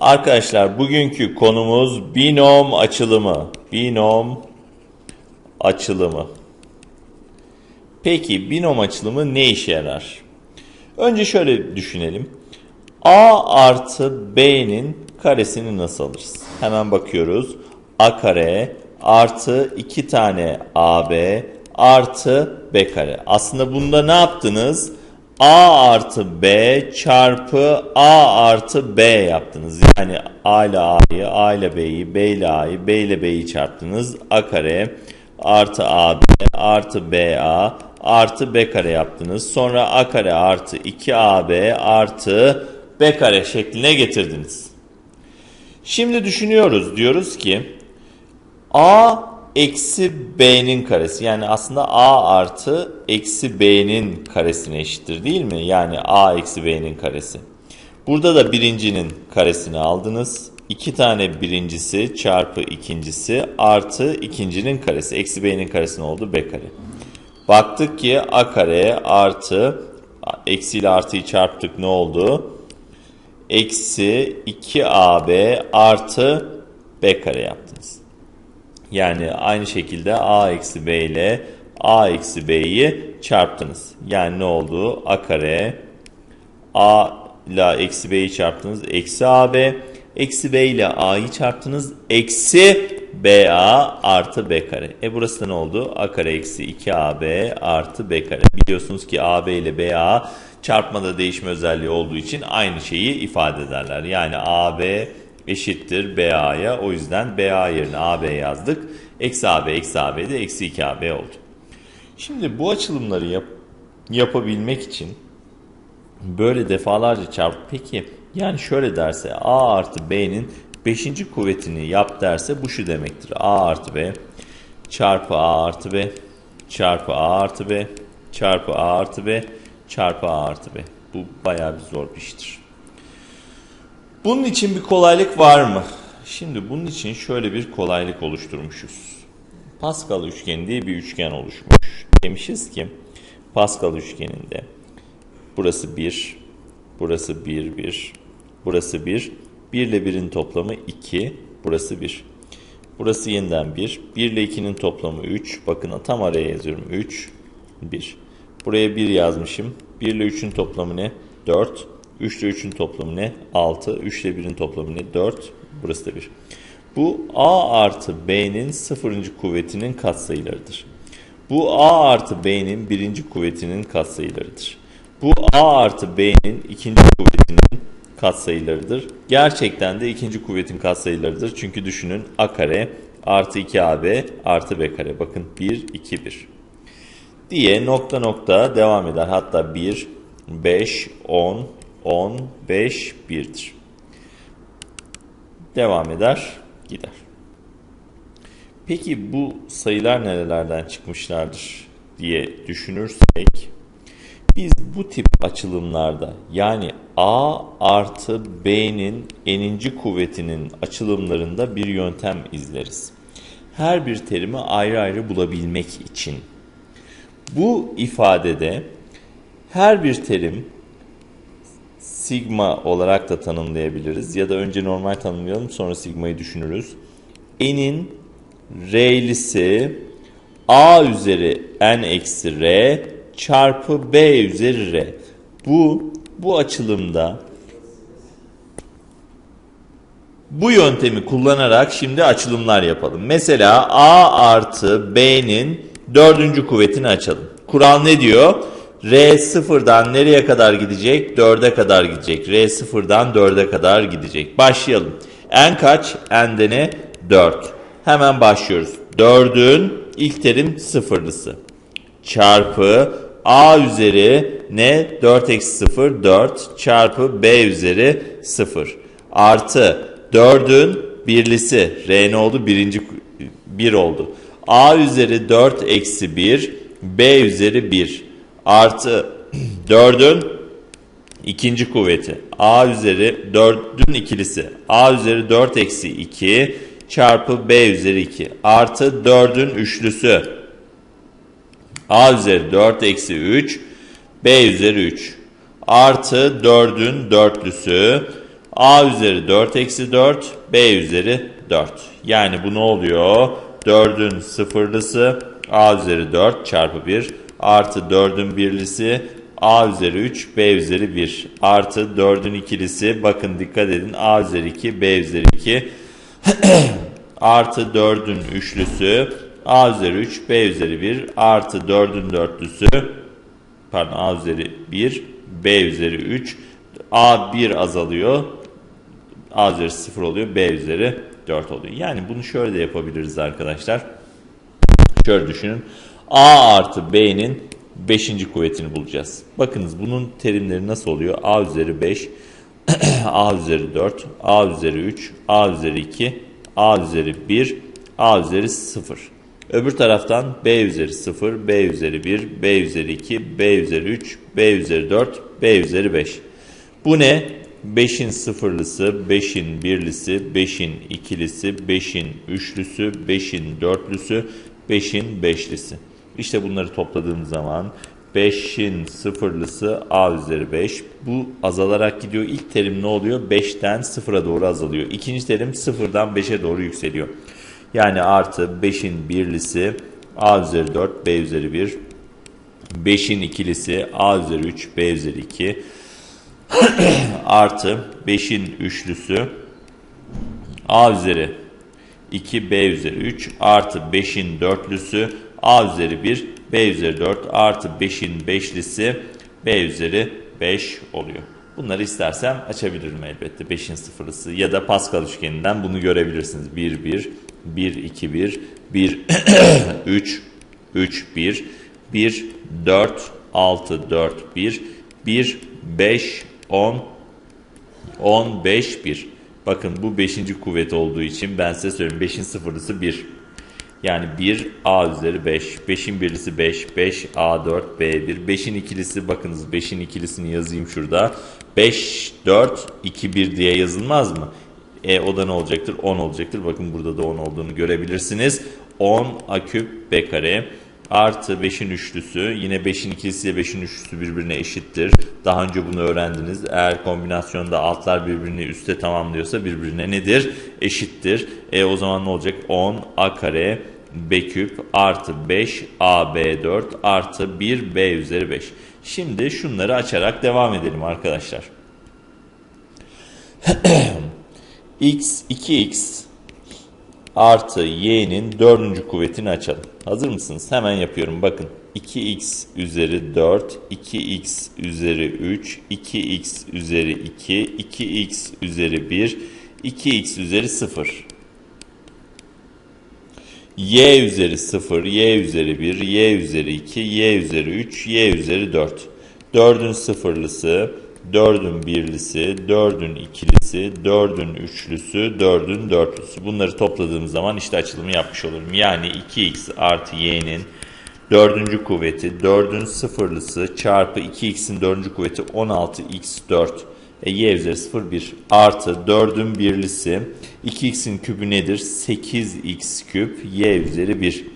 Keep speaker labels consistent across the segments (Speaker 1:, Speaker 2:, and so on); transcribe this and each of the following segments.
Speaker 1: Arkadaşlar bugünkü konumuz binom açılımı. Binom açılımı. Peki binom açılımı ne işe yarar? Önce şöyle düşünelim. A artı B'nin karesini nasıl alırız? Hemen bakıyoruz. A kare artı 2 tane AB artı B kare. Aslında bunda ne yaptınız? A artı B çarpı A artı B yaptınız. Yani A ile A'yı, A ile B'yi, B ile A'yı, B ile B'yi çarptınız. A kare artı AB artı BA artı B kare yaptınız. Sonra A kare artı 2AB artı B kare şekline getirdiniz. Şimdi düşünüyoruz. Diyoruz ki A eksi B'nin karesi yani aslında A artı eksi B'nin karesine eşittir değil mi? Yani A eksi B'nin karesi. Burada da birincinin karesini aldınız. İki tane birincisi çarpı ikincisi artı ikincinin karesi. Eksi B'nin karesi ne oldu? B kare. Baktık ki A kare artı eksi ile artıyı çarptık ne oldu? Eksi 2AB artı B kare yaptınız. Yani aynı şekilde a eksi b ile a eksi b'yi çarptınız. Yani ne oldu? a kare a ile eksi b'yi çarptınız. Eksi ab. Eksi b ile a'yı çarptınız. Eksi ba artı b kare. E burası da ne oldu? a kare eksi 2ab artı b kare. Biliyorsunuz ki ab ile ba çarpmada değişme özelliği olduğu için aynı şeyi ifade ederler. Yani ab eşittir BA'ya. O yüzden BA yerine AB yazdık. Eksi AB eksi AB de eksi 2AB oldu. Şimdi bu açılımları yap yapabilmek için böyle defalarca çarp. Peki yani şöyle derse A artı B'nin 5. kuvvetini yap derse bu şu demektir. A artı B çarpı A artı B çarpı A artı B çarpı A artı B çarpı A artı B. Bu bayağı bir zor bir iştir. Bunun için bir kolaylık var mı? Şimdi bunun için şöyle bir kolaylık oluşturmuşuz. Pascal üçgeni diye bir üçgen oluşmuş. Demişiz ki Pascal üçgeninde burası 1, burası 1, 1, burası 1, 1 ile 1'in toplamı 2, burası 1. Burası yeniden 1, 1 ile 2'nin toplamı 3. Bakın tam araya yazıyorum 3, 1. Buraya 1 yazmışım. 1 ile 3'ün toplamı ne? 4. 3 ile 3'ün toplamı ne? 6. 3 ile 1'in toplamı ne? 4. Burası da 1. Bu A artı B'nin sıfırıncı kuvvetinin katsayılarıdır. Bu A artı B'nin birinci kuvvetinin katsayılarıdır. Bu A artı B'nin ikinci kuvvetinin katsayılarıdır. Gerçekten de ikinci kuvvetin katsayılarıdır. Çünkü düşünün A kare artı 2AB artı B kare. Bakın 1, 2, 1 diye nokta nokta devam eder. Hatta 1, 5, 10, 10, 5, 1'dir. Devam eder, gider. Peki bu sayılar nerelerden çıkmışlardır diye düşünürsek biz bu tip açılımlarda yani A artı B'nin eninci kuvvetinin açılımlarında bir yöntem izleriz. Her bir terimi ayrı ayrı bulabilmek için. Bu ifadede her bir terim sigma olarak da tanımlayabiliriz. Ya da önce normal tanımlayalım sonra sigmayı düşünürüz. N'in R'lisi A üzeri N eksi R çarpı B üzeri R. Bu, bu açılımda bu yöntemi kullanarak şimdi açılımlar yapalım. Mesela A artı B'nin dördüncü kuvvetini açalım. Kural ne diyor? R sıfırdan nereye kadar gidecek? 4'e kadar gidecek. R sıfırdan 4'e kadar gidecek. Başlayalım. N kaç? N'de ne? 4. Hemen başlıyoruz. 4'ün ilk terim sıfırlısı. Çarpı A üzeri ne? 4 eksi 0 4 çarpı B üzeri 0. Artı 4'ün birlisi. R ne oldu? Birinci 1 oldu. A üzeri 4 eksi 1 B üzeri 1 artı 4'ün ikinci kuvveti. A üzeri 4'ün ikilisi. A üzeri 4 eksi 2 çarpı b üzeri 2 artı 4'ün üçlüsü. A üzeri 4 eksi 3 b üzeri 3 artı 4'ün dörtlüsü. A üzeri 4 eksi 4, B üzeri 4. Yani bu ne oluyor? 4'ün sıfırlısı A üzeri 4 çarpı 1 artı 4'ün birlisi A üzeri 3, B üzeri 1 artı 4'ün ikilisi bakın dikkat edin A üzeri 2, B üzeri 2 artı 4'ün üçlüsü A üzeri 3, B üzeri 1 artı 4'ün dörtlüsü pardon A üzeri 1, B üzeri 3 A 1 azalıyor A üzeri 0 oluyor, B üzeri 4 oluyor. Yani bunu şöyle de yapabiliriz arkadaşlar. Şöyle düşünün. A artı B'nin 5. kuvvetini bulacağız. Bakınız bunun terimleri nasıl oluyor? A üzeri 5, A üzeri 4, A üzeri 3, A üzeri 2, A üzeri 1, A üzeri 0. Öbür taraftan B üzeri 0, B üzeri 1, B üzeri 2, B üzeri 3, B üzeri 4, B üzeri 5. Bu ne? 5'in sıfırlısı, 5'in birlisi, 5'in ikilisi, 5'in üçlüsü, 5'in dörtlüsü, 5'in beşlisi. İşte bunları topladığım zaman 5'in sıfırlısı a üzeri 5. Bu azalarak gidiyor. İlk terim ne oluyor? 5'ten 0'a doğru azalıyor. İkinci terim 0'dan 5'e doğru yükseliyor. Yani artı 5'in birlisi a üzeri 4, b üzeri 1. 5'in ikilisi a üzeri 3, b üzeri 2 artı 5'in üçlüsü a üzeri 2 b üzeri 3 artı 5'in dörtlüsü a üzeri 1 b üzeri 4 artı 5'in beşlisi b üzeri 5 oluyor. Bunları istersem açabilirim elbette 5'in sıfırlısı ya da Pascal üçgeninden bunu görebilirsiniz. 1 1 1 2 1 1 3 3 1 1 4 6 4 1 1 5 10 15 1. Bakın bu 5. kuvvet olduğu için ben size söyleyeyim 5'in sıfırlısı 1. Yani 1 A üzeri 5. 5'in birlisi 5. 5 A 4 B 1. 5'in ikilisi bakınız 5'in ikilisini yazayım şurada. 5 4 2 1 diye yazılmaz mı? E o da ne olacaktır? 10 olacaktır. Bakın burada da 10 olduğunu görebilirsiniz. 10 A küp B kare artı 5'in üçlüsü yine 5'in ikilisi ile 5'in üçlüsü birbirine eşittir. Daha önce bunu öğrendiniz. Eğer kombinasyonda altlar birbirini üste tamamlıyorsa birbirine nedir? Eşittir. E o zaman ne olacak? 10 a kare b küp artı 5 ab 4 artı 1 b üzeri 5. Şimdi şunları açarak devam edelim arkadaşlar. x 2x artı y'nin dördüncü kuvvetini açalım. Hazır mısınız? Hemen yapıyorum. Bakın 2x üzeri 4, 2x üzeri 3, 2x üzeri 2, 2x üzeri 1, 2x üzeri 0. y üzeri 0, y üzeri 1, y üzeri 2, y üzeri 3, y üzeri 4. 4'ün sıfırlısı, 4'ün birlisi, 4'ün ikilisi, 4'ün üçlüsü, 4'ün dörtlüsü. Bunları topladığım zaman işte açılımı yapmış olurum. Yani 2x artı y'nin dördüncü kuvveti, 4'ün sıfırlısı çarpı 2x'in dördüncü kuvveti 16x4. E, y üzeri 0 1 artı 4'ün birlisi 2x'in kübü nedir? 8x küp y üzeri 1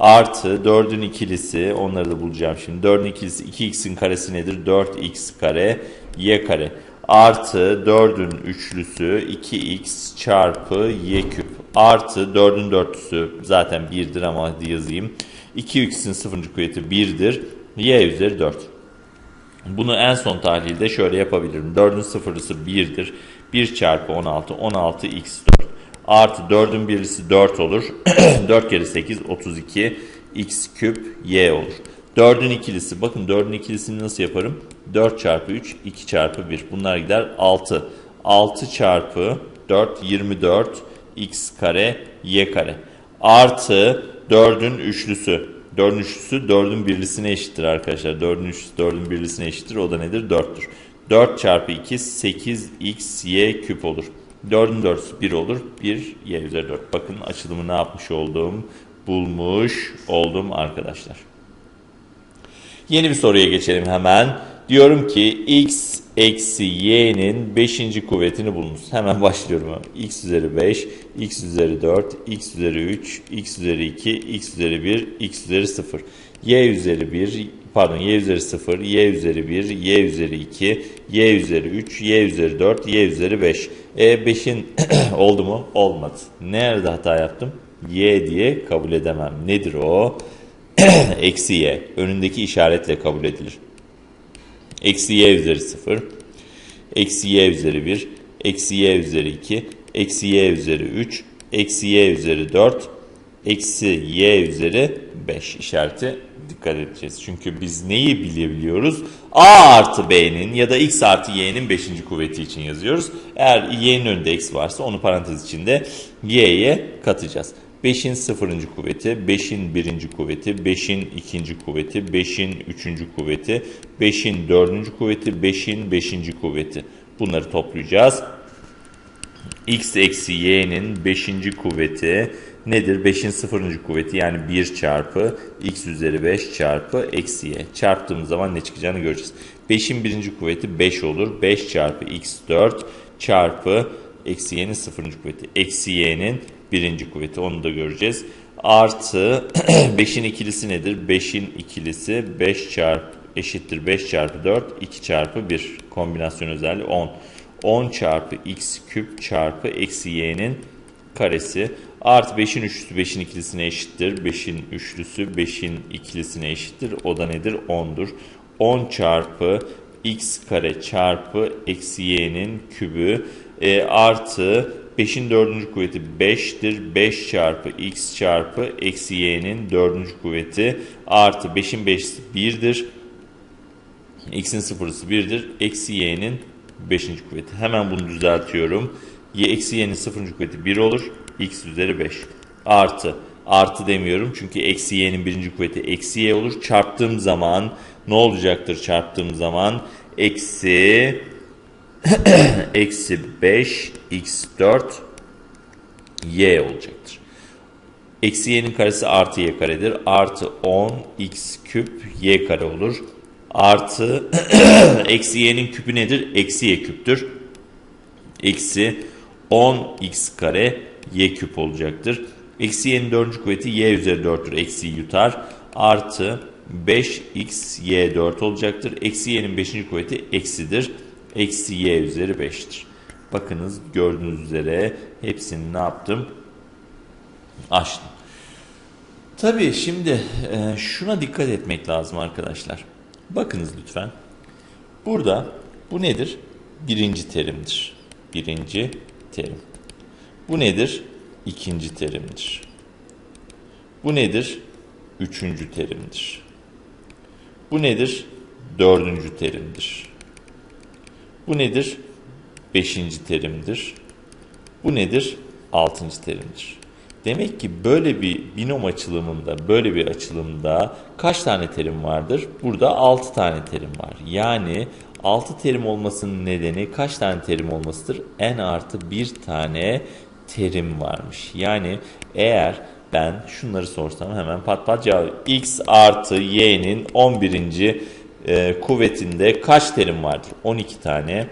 Speaker 1: artı 4'ün ikilisi onları da bulacağım şimdi. 4'ün ikilisi 2x'in karesi nedir? 4x kare y kare artı 4'ün üçlüsü 2x çarpı y küp artı 4'ün dörtlüsü zaten 1'dir ama hadi yazayım. 2x'in sıfırıncı kuvveti 1'dir. y üzeri 4. Bunu en son tahlilde şöyle yapabilirim. 4'ün sıfırlısı 1'dir. 1 çarpı 16 16 x 4 artı 4'ün birlisi 4 olur. 4 kere 8 32 x küp y olur. 4'ün ikilisi bakın 4'ün ikilisini nasıl yaparım? 4 çarpı 3 2 çarpı 1 bunlar gider 6. 6 çarpı 4 24 x kare y kare artı 4'ün üçlüsü. 4'ün üçlüsü 4'ün birlisine eşittir arkadaşlar. 4'ün üçlüsü 4'ün birlisine eşittir. O da nedir? 4'tür. 4 çarpı 2 8 y küp olur. 4'ün 4'ü 1 olur. 1 y üzeri 4. Bakın açılımı ne yapmış oldum? Bulmuş oldum arkadaşlar. Yeni bir soruya geçelim hemen. Diyorum ki x eksi y'nin 5. kuvvetini bulunuz. Hemen başlıyorum. x üzeri 5, x üzeri 4, x üzeri 3, x üzeri 2, x üzeri 1, x üzeri 0. y üzeri 1, pardon y üzeri 0, y üzeri 1, y üzeri 2, y üzeri 3, y üzeri 4, y üzeri 5. E 5'in oldu mu? Olmadı. Nerede hata yaptım? y diye kabul edemem. Nedir o? Eksi y. Önündeki işaretle kabul edilir. Eksi y üzeri 0, eksi y üzeri 1, eksi y üzeri 2, eksi y üzeri 3, eksi y üzeri 4, eksi y üzeri 5 işareti dikkat edeceğiz. Çünkü biz neyi bilebiliyoruz? a artı b'nin ya da x artı y'nin 5. kuvveti için yazıyoruz. Eğer y'nin önünde x varsa onu parantez içinde y'ye katacağız. 5'in 0. kuvveti, 5'in 1. kuvveti, 5'in 2. kuvveti, 5'in 3. kuvveti, 5'in 4. kuvveti, 5'in 5. kuvveti. Bunları toplayacağız. x eksi y'nin 5. kuvveti nedir? 5'in 0. kuvveti yani 1 çarpı x üzeri 5 çarpı eksi y. Çarptığımız zaman ne çıkacağını göreceğiz. 5'in 1. kuvveti 5 olur. 5 çarpı x 4 çarpı eksi y'nin 0. kuvveti. Eksi y'nin 1. kuvveti onu da göreceğiz. Artı 5'in ikilisi nedir? 5'in ikilisi 5 çarpı eşittir 5 çarpı 4 2 çarpı 1 kombinasyon özelliği 10. 10 çarpı x küp çarpı eksi y'nin karesi artı 5'in üçlüsü 5'in ikilisine eşittir. 5'in üçlüsü 5'in ikilisine eşittir. O da nedir? 10'dur. 10 çarpı x kare çarpı eksi y'nin kübü e, artı 5'in dördüncü kuvveti 5'tir. 5 çarpı x çarpı eksi y'nin dördüncü kuvveti artı 5'in 5'si 1'dir. x'in sıfırısı 1'dir. Eksi y'nin 5. kuvveti. Hemen bunu düzeltiyorum. y eksi y'nin 0. kuvveti 1 olur. X üzeri 5. Artı. Artı demiyorum çünkü eksi y'nin 1. kuvveti eksi y olur. Çarptığım zaman ne olacaktır çarptığım zaman? Eksi eksi 5 x4 y olacaktır. Eksi y'nin karesi artı y karedir. Artı 10 x küp y kare olur. Artı eksi y'nin küpü nedir? Eksi y küptür. Eksi 10 x kare y küp olacaktır. Eksi y'nin dördüncü kuvveti y üzeri 4'tür. Eksi yutar. Artı 5x y 4 olacaktır. Eksi y'nin beşinci kuvveti eksidir. Eksi y üzeri 5'tir. Bakınız gördüğünüz üzere hepsini ne yaptım? Açtım. Tabii şimdi e, şuna dikkat etmek lazım arkadaşlar. Bakınız lütfen. Burada bu nedir? Birinci terimdir. Birinci terim. Bu nedir? İkinci terimdir. Bu nedir? Üçüncü terimdir. Bu nedir? Dördüncü terimdir. Bu nedir? Beşinci terimdir. Bu nedir? Altıncı terimdir. Demek ki böyle bir binom açılımında, böyle bir açılımda kaç tane terim vardır? Burada 6 tane terim var. Yani 6 terim olmasının nedeni kaç tane terim olmasıdır? n artı 1 tane terim varmış. Yani eğer ben şunları sorsam hemen pat pat cevap. x artı y'nin 11. E, kuvvetinde kaç terim vardır? 12 tane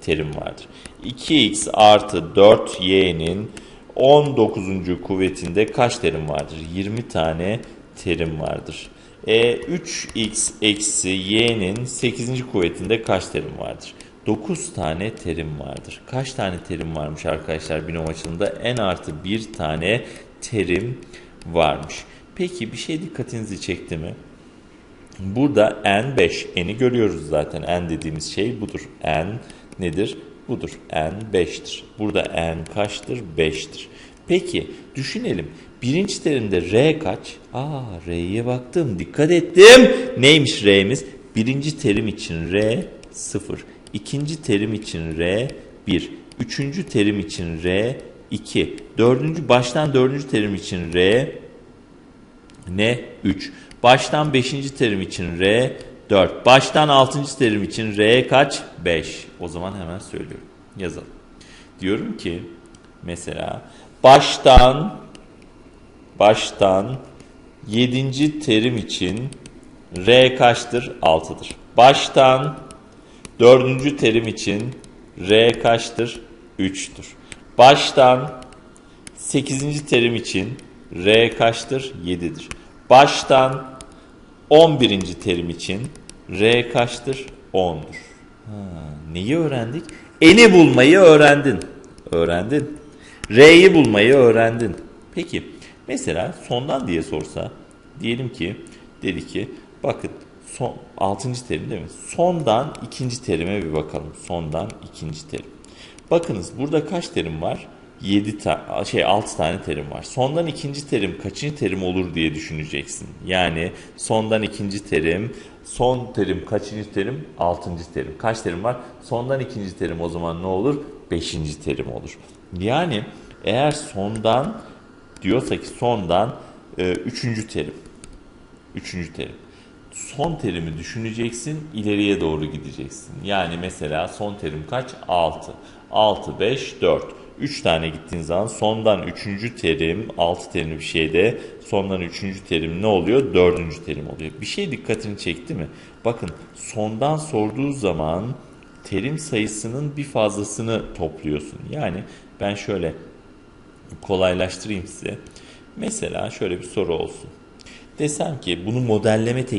Speaker 1: terim vardır. 2x artı 4y'nin 19. kuvvetinde kaç terim vardır? 20 tane terim vardır. E, 3x eksi y'nin 8. kuvvetinde kaç terim vardır? 9 tane terim vardır. Kaç tane terim varmış arkadaşlar binom açılımda? n artı 1 tane terim varmış. Peki bir şey dikkatinizi çekti mi? Burada n 5. N'i görüyoruz zaten. N dediğimiz şey budur. N nedir? Budur. N 5'tir. Burada N kaçtır? 5'tir. Peki düşünelim. Birinci terimde R kaç? Aa R'ye baktım. Dikkat ettim. Neymiş R'miz? Birinci terim için R 0. İkinci terim için R 1. Üçüncü terim için R 2. Dördüncü baştan dördüncü terim için R ne? 3. Baştan beşinci terim için R 4. Baştan 6. terim için R kaç? 5. O zaman hemen söylüyorum. Yazalım. Diyorum ki mesela baştan baştan 7. terim için R kaçtır? 6'dır. Baştan 4. terim için R kaçtır? 3'tür. Baştan 8. terim için R kaçtır? 7'dir. Baştan 11. terim için R kaçtır? 10'dur. Ha, neyi öğrendik? Eni bulmayı öğrendin. Öğrendin. R'yi bulmayı öğrendin. Peki mesela sondan diye sorsa diyelim ki dedi ki bakın son 6. terim değil mi? Sondan ikinci terime bir bakalım. Sondan ikinci terim. Bakınız burada kaç terim var? 7 ta şey 6 tane terim var. Sondan ikinci terim kaçıncı terim olur diye düşüneceksin. Yani sondan ikinci terim, son terim kaçıncı terim? 6. terim. Kaç terim var? Sondan ikinci terim o zaman ne olur? 5. terim olur. Yani eğer sondan diyorsa ki sondan 3. terim. Üçüncü terim. Son terimi düşüneceksin, ileriye doğru gideceksin. Yani mesela son terim kaç? 6. 6, 5, 4. 3 tane gittiğin zaman sondan 3. terim, 6 terimli bir şeyde sondan 3. terim ne oluyor? 4. terim oluyor. Bir şey dikkatini çekti mi? Bakın sondan sorduğu zaman terim sayısının bir fazlasını topluyorsun. Yani ben şöyle kolaylaştırayım size. Mesela şöyle bir soru olsun. Desem ki bunu modelleme tekniği